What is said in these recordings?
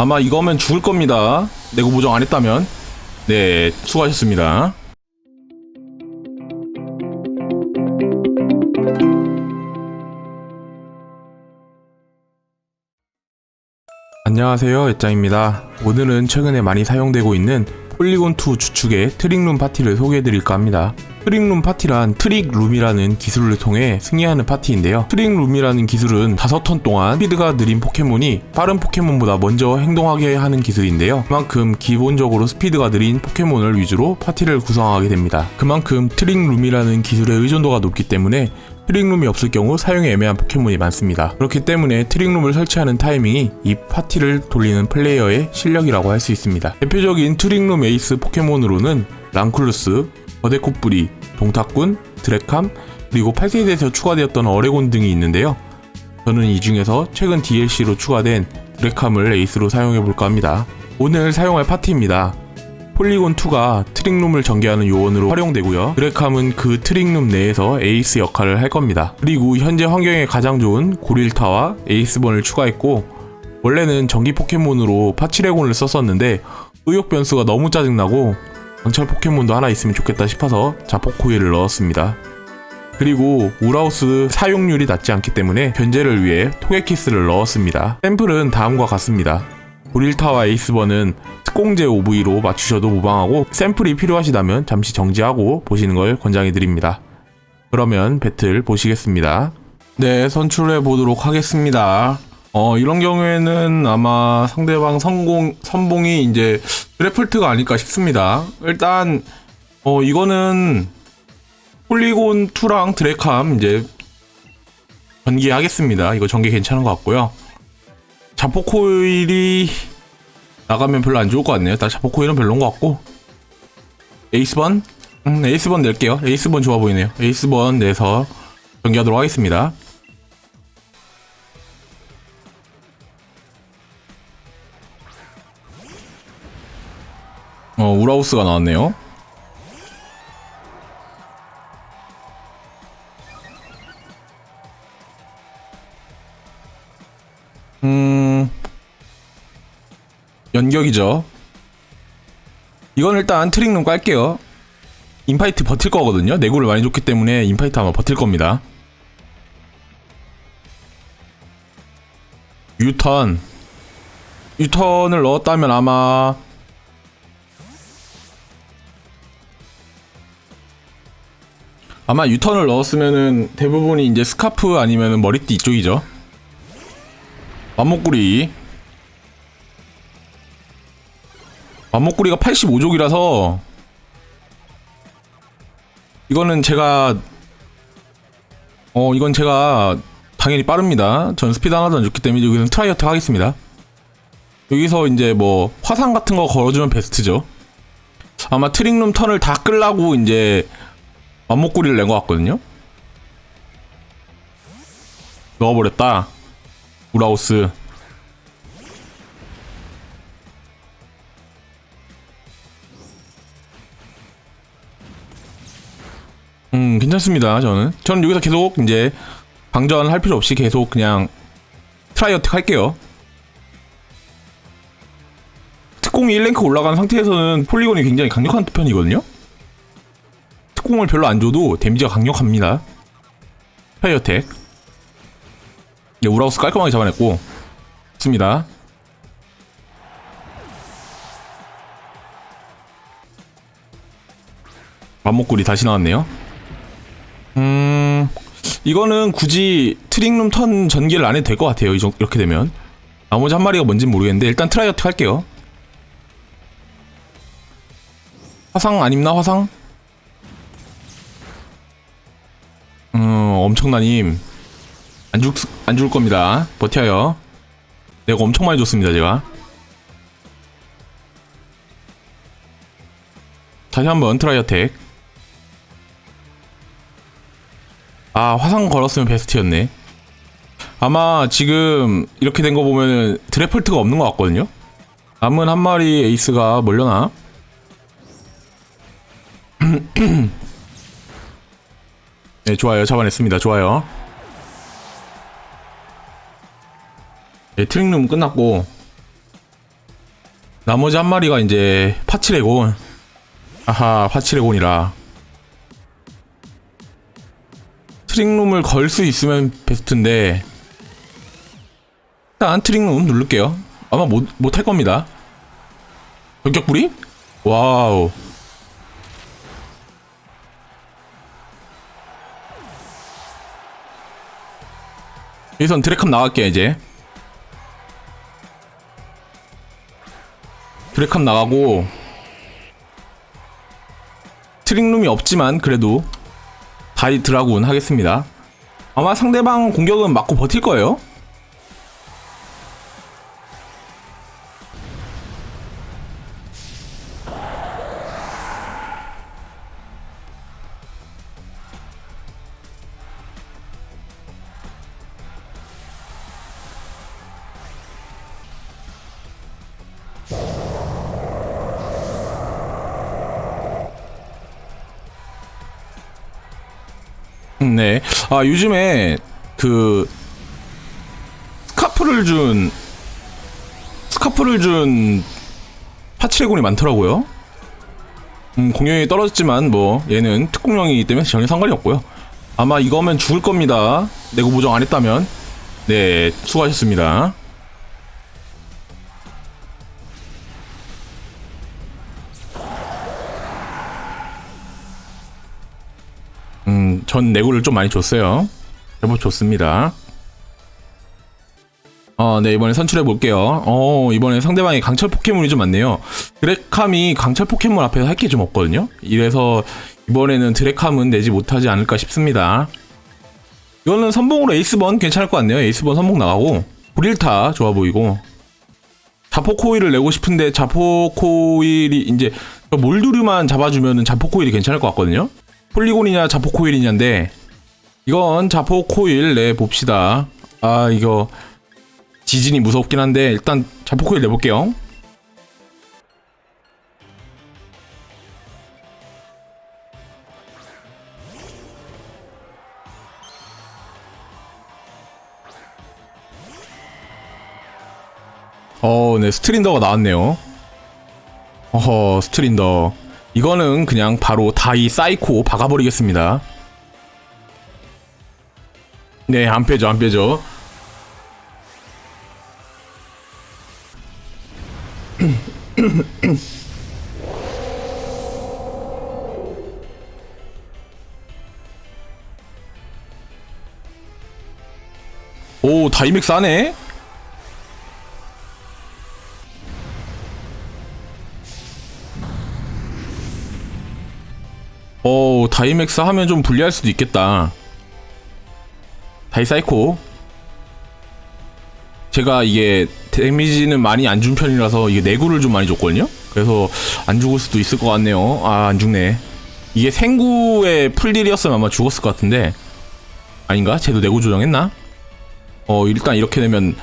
아마 이거면 죽을 겁니다. 내고 보정 안 했다면. 네, 수고하셨습니다. 안녕하세요, 애짱입니다. 오늘은 최근에 많이 사용되고 있는 폴리곤2 주축의 트릭룸 파티를 소개해드릴까 합니다. 트릭룸 파티란 트릭룸이라는 기술을 통해 승리하는 파티인데요. 트릭룸이라는 기술은 5턴 동안 스피드가 느린 포켓몬이 빠른 포켓몬보다 먼저 행동하게 하는 기술인데요. 그만큼 기본적으로 스피드가 느린 포켓몬을 위주로 파티를 구성하게 됩니다. 그만큼 트릭룸이라는 기술의 의존도가 높기 때문에 트릭룸이 없을 경우 사용이 애매한 포켓몬이 많습니다. 그렇기 때문에 트릭룸을 설치하는 타이밍이 이 파티를 돌리는 플레이어의 실력이라고 할 수 있습니다. 대표적인 트릭룸 에이스 포켓몬으로는 랑쿨루스, 거대코뿌리, 동탁군, 드래캄, 그리고 8세대에서 추가되었던 어레곤 등이 있는데요. 저는 이 중에서 최근 DLC로 추가된 드래캄을 에이스로 사용해볼까 합니다. 오늘 사용할 파티입니다. 폴리곤2가 트릭룸을 전개하는 요원으로 활용되고요. 드래캄은 그 트릭룸 내에서 에이스 역할을 할 겁니다. 그리고 현재 환경에 가장 좋은 고릴타와 에이스번을 추가했고 원래는 전기 포켓몬으로 파치레곤을 썼었는데 의욕 변수가 너무 짜증나고 강철 포켓몬도 하나 있으면 좋겠다 싶어서 자포코이를 넣었습니다. 그리고 우라우스 사용률이 낮지 않기 때문에 견제를 위해 토게키스를 넣었습니다. 샘플은 다음과 같습니다. 고릴타와 에이스번은 특공제 OV로 맞추셔도 무방하고 샘플이 필요하시다면 잠시 정지하고 보시는 걸 권장해 드립니다. 그러면 배틀 보시겠습니다. 네, 선출해 보도록 하겠습니다. 어, 이런 경우에는 아마 상대방 성공, 선봉이 이제 드래플트가 아닐까 싶습니다. 일단, 어, 이거는 폴리곤 2랑 드래캄 이제 전개하겠습니다. 이거 전개 괜찮은 것 같고요. 자포코일이 나가면 별로 안 좋을 것 같네요. 딱 자포코일은 별로인 것 같고 에이스번? 음, 에이스번 낼게요. 에이스번 좋아 보이네요. 에이스번 내서 전개하도록 하겠습니다. 어, 우라우스가 나왔네요. 음, 연격이죠. 이건 일단 트릭룸 깔게요. 인파이트 버틸 거거든요. 내구를 많이 줬기 때문에 인파이트 아마 버틸 겁니다. 유턴. 유턴을 넣었다면 아마 아마 유턴을 넣었으면은 대부분이 이제 스카프 아니면은 머리띠 이쪽이죠. 맘목구리. 맘목구리가 85족이라서 이거는 제가 어 이건 제가 당연히 빠릅니다. 전 스피드 하나도 안 좋기 때문에 여기는 트라이어트 하겠습니다. 여기서 이제 뭐 화상 같은 거 걸어주면 베스트죠. 아마 트릭룸 턴을 다 끌라고 이제 맘목구리를 낸 것 같거든요? 넣어버렸다. 우라우스. 음 괜찮습니다 저는. 저는 여기서 계속 이제 방전할 필요 없이 계속 그냥 트라이어택 할게요. 특공이 1랭크 올라간 상태에서는 폴리곤이 굉장히 강력한 편이거든요 특공을 별로 안 줘도 데미지가 강력합니다. 트라이어택. 네, 우라우스 깔끔하게 잡아냈고 좋습니다. 맘목구리 다시 나왔네요. 음 이거는 굳이 트릭룸 턴 전개를 안 해도 될 것 같아요 이렇게 되면. 나머지 한 마리가 뭔진 모르겠는데 일단 트라이어트 할게요. 화상 안 입나 화상? 음 엄청나님 안 죽, 안 죽을 겁니다. 버텨요. 내가 엄청 많이 줬습니다, 제가. 다시 한번 트라이어텍. 아, 화상 걸었으면 베스트였네. 아마 지금 이렇게 된 거 보면은 드래플트가 없는 것 같거든요? 남은 한 마리 에이스가 멀려나? 네, 좋아요. 잡아냈습니다. 좋아요. 네, 트릭룸 끝났고 나머지 한 마리가 이제 파치레곤. 아하, 파치레곤이라. 트릭룸을 걸 수 있으면 베스트인데. 일단 트릭룸 누를게요. 아마 못, 못 할 겁니다. 전격불이? 와우. 여기선 드래컴 나갈게요, 이제. 드래컴 나가고 트릭룸이 없지만 그래도 다이 드라군 하겠습니다. 아마 상대방 공격은 맞고 버틸 거예요. 네. 아, 요즘에 그 스카프를 준 스카프를 준 파치레곤이 많더라고요. 음, 공격이 떨어졌지만 뭐 얘는 특공령이기 때문에 전혀 상관이 없고요. 아마 이거면 죽을 겁니다. 내고 보정 안 했다면. 네, 수고하셨습니다. 전 내구를 좀 많이 줬어요. 제법 좋습니다. 어, 네, 이번에 선출해 볼게요. 어, 이번에 상대방이 강철 포켓몬이 좀 많네요. 드래캄이 강철 포켓몬 앞에서 할 게 좀 없거든요? 이래서 이번에는 드래캄은 내지 못하지 않을까 싶습니다. 이거는 선봉으로 에이스번 괜찮을 것 같네요. 에이스번 선봉 나가고, 브릴타 좋아 보이고, 자포코일을 내고 싶은데 자포코일이 이제 몰두류만 잡아주면은 자포코일이 괜찮을 것 같거든요? 폴리곤이냐 자포 코일이냐인데 이건 자포 코일 내 봅시다. 아 이거 지진이 무섭긴 한데 일단 자포 코일 내볼게요. 어, 네 스트린더가 나왔네요. 어허 스트린더. 이거는 그냥 바로 다이 사이코 박아버리겠습니다. 네, 안 빼죠, 안 빼죠. 오, 다이맥스 하네? 어, 다이맥스 하면 좀 불리할 수도 있겠다. 다이사이코. 제가 이게 데미지는 많이 안 준 편이라서 이게 내구를 좀 많이 줬거든요? 그래서 안 죽을 수도 있을 것 같네요. 아, 안 죽네. 이게 생구의 풀딜이었으면 아마 죽었을 것 같은데. 아닌가? 쟤도 내구 조정했나? 어, 일단 이렇게 되면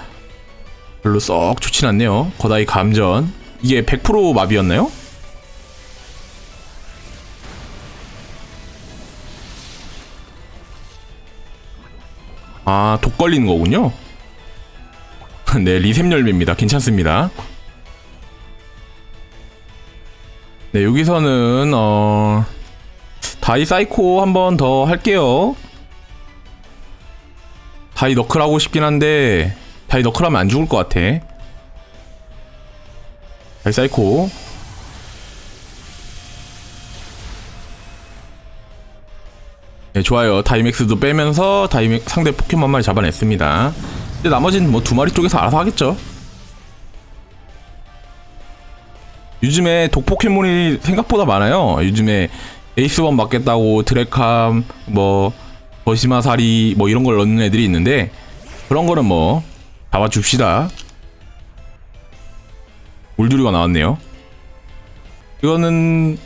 별로 썩 좋진 않네요. 거다이 감전. 이게 100% 마비였나요? 아, 독 걸리는 거군요. 네, 리셈 열매입니다. 괜찮습니다. 네, 여기서는 어 다이 사이코 한 번 더 할게요. 다이 너클 하고 싶긴 한데 다이 너클 하면 안 죽을 것 같아. 다이 사이코. 네, 좋아요. 다이맥스도 빼면서 다이맥 상대 포켓몬 한 마리 잡아냈습니다. 근데 나머지는 뭐 두 마리 쪽에서 알아서 하겠죠. 요즘에 독 포켓몬이 생각보다 많아요. 요즘에 에이스원 맞겠다고 드래캄, 뭐 버시마사리 뭐 이런 걸 넣는 애들이 있는데 그런 거는 뭐 잡아줍시다. 울두리가 나왔네요. 이거는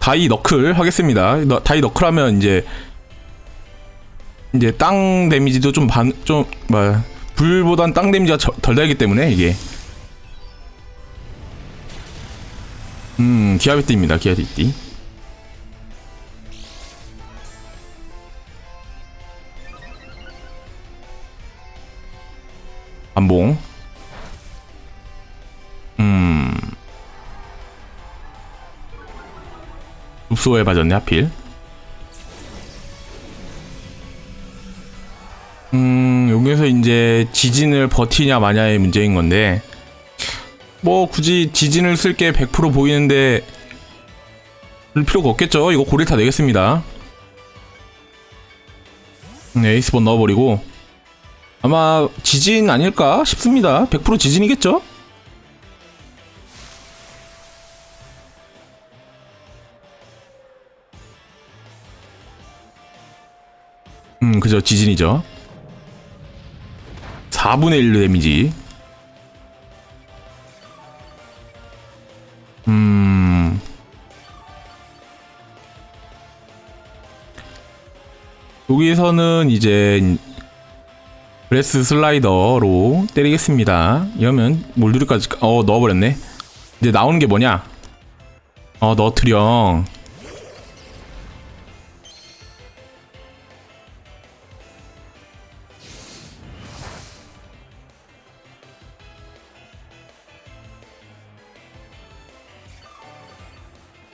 다이 너클 하겠습니다. 너- 다이 너클 하면 이제 이제 땅 데미지도 좀 반 좀뭐 불보단 땅 데미지가 저- 덜 달기 때문에 이게 음 기아비띠입니다. 기아비띠. 안봉. 읍소에 빠졌네 하필. 음 여기서 이제 지진을 버티냐 마냐의 문제인 건데 뭐 굳이 지진을 쓸 게 100% 보이는데 그럴 필요가 없겠죠. 이거 고릴타 내겠습니다. 네, 에이스본 넣어버리고. 아마 지진 아닐까 싶습니다. 100% 지진이겠죠? 음 그죠 지진이죠. 4분의 1 데미지. 음. 여기서는 이제 브레스 슬라이더로 때리겠습니다. 이러면 몰두리까지 어 넣어버렸네. 이제 나오는 게 뭐냐? 어 너트령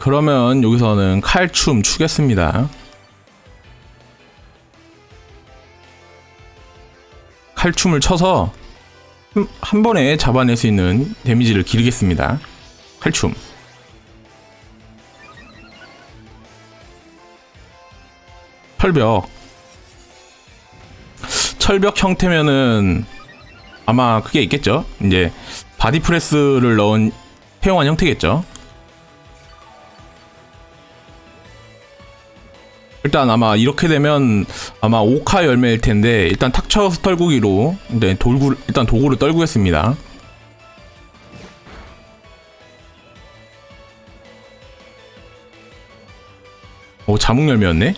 그러면 여기서는 칼춤 추겠습니다. 칼춤을 쳐서 한- 한 번에 잡아낼 수 있는 데미지를 기르겠습니다. 칼춤. 철벽. 철벽 형태면은 아마 그게 있겠죠. 이제 바디 프레스를 넣은 태용한 형태겠죠. 일단 아마 이렇게 되면 아마 오카 열매일 텐데 일단 탁쳐 떨구기로 네, 돌구 일단 도구를 떨구겠습니다. 오 자몽 열매였네.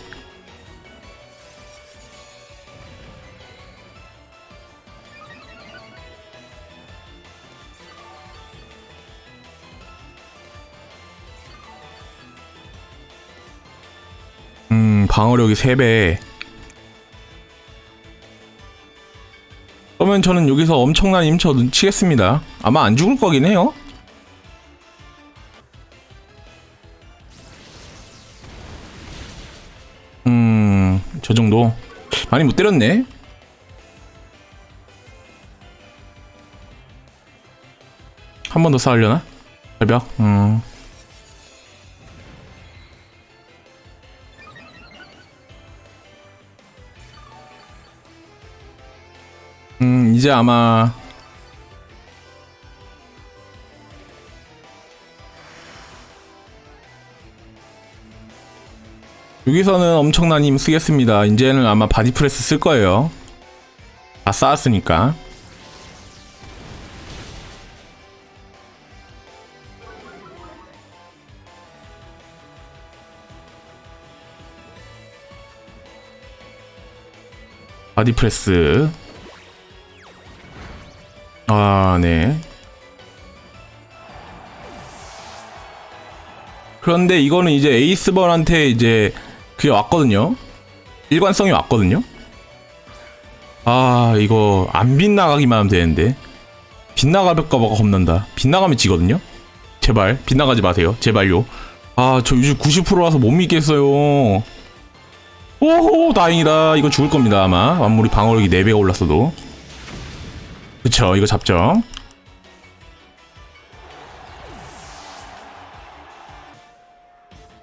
방어력이 3배. 그러면 저는 여기서 엄청난 임처 눈치겠습니다. 아마 안 죽을 거긴 해요. 음, 저 정도. 많이 못 때렸네. 한 번 더 싸우려나? 절벽? 음. 이제 아마 여기서는 엄청난 힘 쓰겠습니다. 이제는 아마 바디 프레스 쓸 거예요. 다 쌓았으니까. 바디 프레스. 아, 네. 그런데 이거는 이제 에이스번한테 이제 그게 왔거든요. 일관성이 왔거든요. 아, 이거 안 빗나가기만 하면 되는데. 빗나갈까봐 겁난다. 빗나가면 지거든요. 제발 빗나가지 마세요. 제발요. 아, 저 요즘 90%라서 못 믿겠어요. 오호, 다행이다. 이거 죽을 겁니다, 아마. 완물이 방어력이 4배가 올랐어도. 그쵸 이거 잡죠.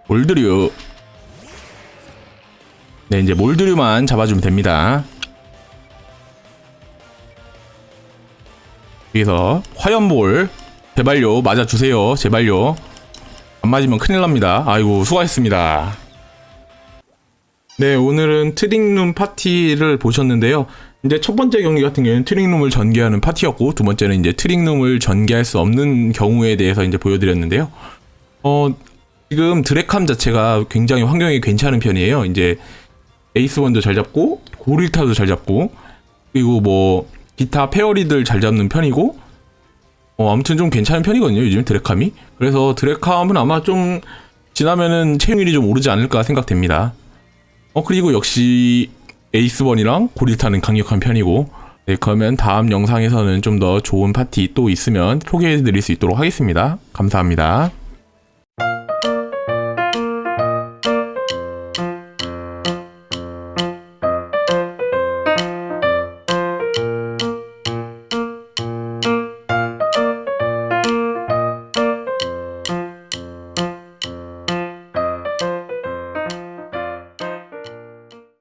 몰드류. 네 이제 몰드류만 잡아주면 됩니다. 여기서 화염볼 제발요 맞아주세요 제발요. 안 맞으면 큰일 납니다. 아이고 수고하셨습니다. 네 오늘은 트링룸 파티를 보셨는데요 이제 첫 번째 경기 같은 경우에는 트링룸을 전개하는 파티였고 두 번째는 이제 트링룸을 전개할 수 없는 경우에 대해서 이제 보여드렸는데요. 어 지금 드래캄 자체가 굉장히 환경이 괜찮은 편이에요. 이제 에이스원도 잘 잡고 고릴타도 잘 잡고 그리고 뭐 기타 페어리들 잘 잡는 편이고 어 아무튼 좀 괜찮은 편이거든요. 요즘 드래캄이 그래서 드래캄은 아마 좀 지나면은 채용률이 좀 오르지 않을까 생각됩니다. 어 그리고 역시 에이스번이랑 고릴타는 강력한 편이고 네, 그러면 다음 영상에서는 좀 더 좋은 파티 또 있으면 소개해 드릴 수 있도록 하겠습니다. 감사합니다.